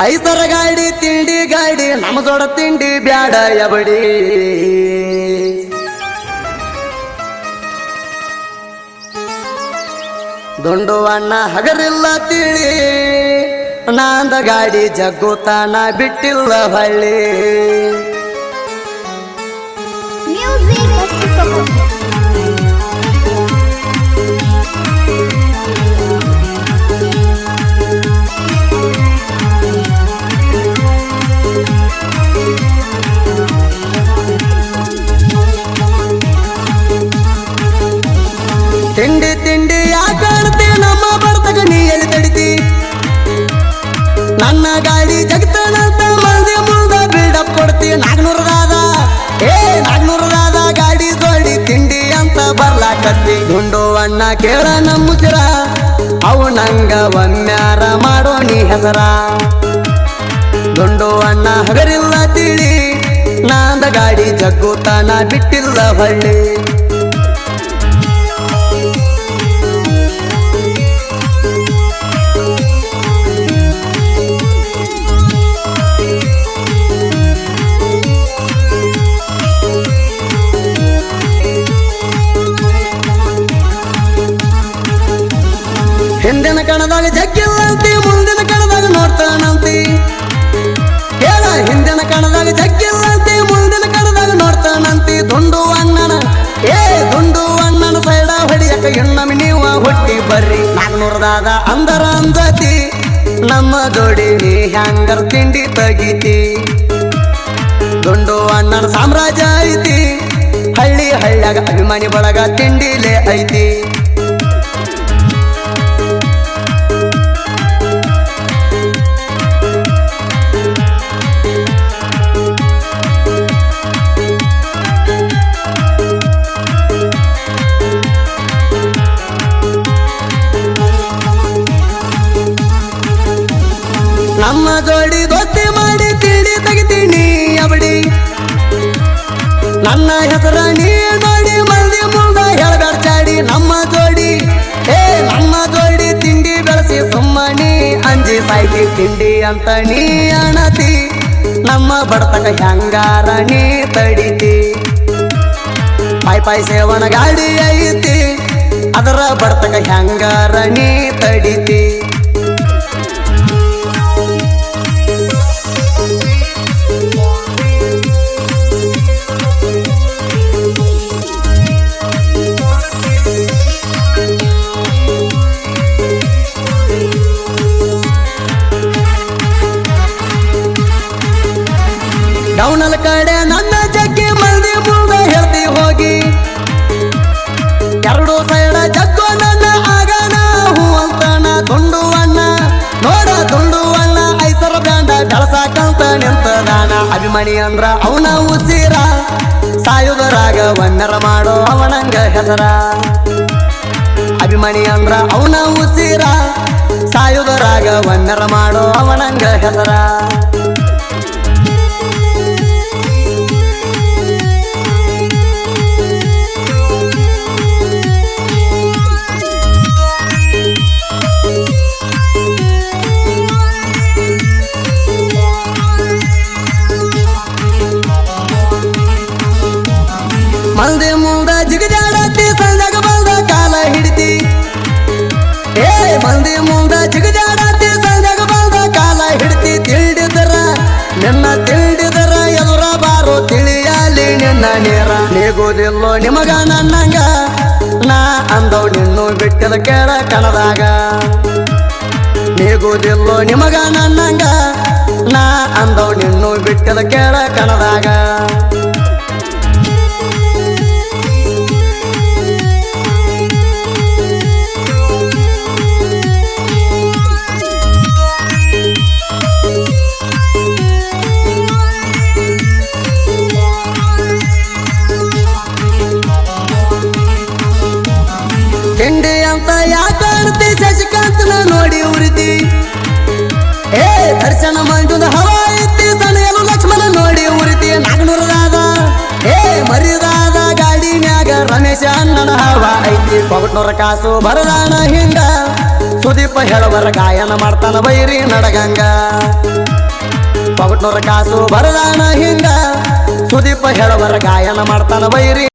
ಐಸರ ಗಾಡಿ, ತಿಂಡಿ ಗಾಡಿ ನಮ್ಮ ಜೋಡ ತಿಂಡಿ, ಬ್ಯಾಡ ಎಬಡಿ. ದುಂಡು ಅಣ್ಣ ಹಗರಿಲ್ಲ ತಿಳಿ, ನಾಂದ ಗಾಡಿ ಜಗ್ಗುತ್ತಾನ ಬಿಟ್ಟಿಲ್ಲ ಹಳ್ಳಿ. ತಿಂಡಿ ತಿಂಡಿ ಯಾಕೆ ಕಾಣ್ತಿ ನಮ್ಮ ಬರ್ತಕ ನೀ ಎಲ್ಲಿ ತಡಿತಿ? ನನ್ನ ಗಾಡಿ ಜಗತ್ತನಂತ ಮಂದಿ ಮುಂದ ಬಿಲ್ಡಪ್ ಕೊಡ್ತಿ. ನಾಗ್ನೂರದಾದ, ಏ, ನಾಗ್ನೂರದಾದ ಗಾಡಿ ಜೋಡಿ ತಿಂಡಿ ಅಂತ ಬರ್ಲಾಕತ್ತಿ. ಗುಂಡು ಅಣ್ಣ ಕೇಳ ನಮ್ಮ ಮುಸಿರ ಅವು ನಂಗ ಒಮ್ಮ್ಯಾರ ಮಾಡೋ ನೀ ಹೆಸರ. ಗುಂಡು ಅಣ್ಣ ಹಗರಿಲ್ಲ ತಿಳಿ, ನಾಂದ ಗಾಡಿ ಜಗ್ಗುತ್ತಾನ ಬಿಟ್ಟಿಲ್ಲ ಹಳ್ಳಿ. ಹಿಂದಿನ ಕಣದಾಗ ಜಗ್ಗಿಲ್ಲಂತಿ, ಮುಂದಿನ ಕಣದಾಗ ನೋಡ್ತಾನಂತಿ. ಹೇಳ, ಹಿಂದಿನ ಕಣದಾಗ ಜಗ್ಗಿಲ್ಲಂತಿ, ಮುಂದಿನ ಕಣದಾಗ ನೋಡ್ತಾನಂತಿ. ದುಂಡು ಅಣ್ಣನ, ಏ, ದುಂಡು ಅಣ್ಣನ ಸೈಡ ಹೊಡಿಯಕ ಹೆಣ್ಣಮಿ ನೀವ ಹುಟ್ಟಿ ಬರ್ರಿ. ನಾನ್ನೂರದಾದ ಅಂದರ ಅಂದತಿ, ನಮ್ಮ ಜೋಡಿ ನೀ ಹ್ಯಾಂಗರ್ ತಿಂಡಿ ತಗಿತಿ. ದುಂಡು ಅಣ್ಣನ ಸಾಮ್ರಾಜ್ಯ ಐತಿ, ಹಳ್ಳಿ ಹಳ್ಳಿಯಾಗ ಅಭಿಮಾನಿ ಬಳಗ ತಿಂಡಿಲೇ ಐತಿ. ನಮ್ಮ ಜೋಡಿ ದೋಸ್ತಿ ಮಾಡಿ ತಿಳಿ ತೆಗಿತೀನಿ ಅವಡಿ ನನ್ನ ಹೆಸರ ನೀ ನೋಡಿ ಮಂದಿ ಮುಂದ ಹೇಳ್ಬೇಡ ನಮ್ಮ ಜೋಡಿ, ಏ, ನಮ್ಮ ಜೋಡಿ ತಿಂಡಿ ಬೆಳೆಸಿ ಸುಮ್ಮನಿ ಅಂಜಿ ಸಾಯ್ತಿ. ತಿಂಡಿ ಅಂತ ನೀ ಅಣತಿ, ನಮ್ಮ ಬಡತನ ಹೆಂಗಾರ ನೀ ತಡಿತಿ. ಪಾಯ್ ಪಾಯ್ ಸೇವನ ಗಾಡಿ ಐತಿ, ಅದರ ಬಡತನ ಹೆಂಗಾರ ನೀ ತಡಿತಿ. ಡೌನಲ್ ಕಡೆ ನನ್ನ ಜಗ್ಗಿ ಮಂದಿ ಮುಂದ ಹೇಳ್ತಿ ಹೋಗಿ. ಎರಡು ಸೈಡ ಜಗ್ಗು ನನ್ನ ಆಗನ, ಹೂ ಅಂತಾನ ತುಂಡು ಅಣ್ಣ. ನೋಡ ತುಂಡು ಅಣ್ಣ, ಐಸರ ಬ್ಯಾಂಡ ಬೆಳಸಾಕಂತ ನಿಂತದಾನ. ಅಭಿಮಾನಿ ಅಂದ್ರ ಅವನ ಉಸಿರ. ಸಾಯುದರಾಗ ವನ್ನರ ಮಾಡೋ ಅವನಂಗ ಹೆಸರ. ಅಭಿಮಾನಿ ಅಂದ್ರ ಅವನ ಉಸಿರ. ಸಾಯುದರಾಗ ವನ್ನರ ಮಾಡೋ ಅವನಂಗ ಹೆಸರ. ನೀಗುದಿಲ್ಲೋ ನಿಮಗ ನನ್ನಂಗ? ನಾ ಅಂದವ್ ನಿನ್ನು ಬಿಟ್ಟಿದ ಕೇಳ ಕಣದಾಗ. ನೀಗುವುದಿಲ್ಲೋ ನಿಮಗ ನನ್ನಂಗ? ನಾ ಅಂದವ್ ನಿನ್ನು ಬಿಟ್ಟಿದ ಕೇಳ ಕಣದಾಗ. ಐತಿ ಕೊಗಟ್ನೂರ ಕಾಸು ಬರದಾನ ಹಿಂಗ. ಸುದೀಪ ಹೇಳವರ ಗಾಯನ ಮಾಡ್ತಾನ ಬೈರಿ ನಡಗಂಗ. ಬಗಟ್ನೂರ ಕಾಸು ಬರದಾನ ಹಿಂಗ. ಸುದೀಪ ಹೇಳವರ ಗಾಯನ ಮಾಡ್ತಾನ ಬೈರಿ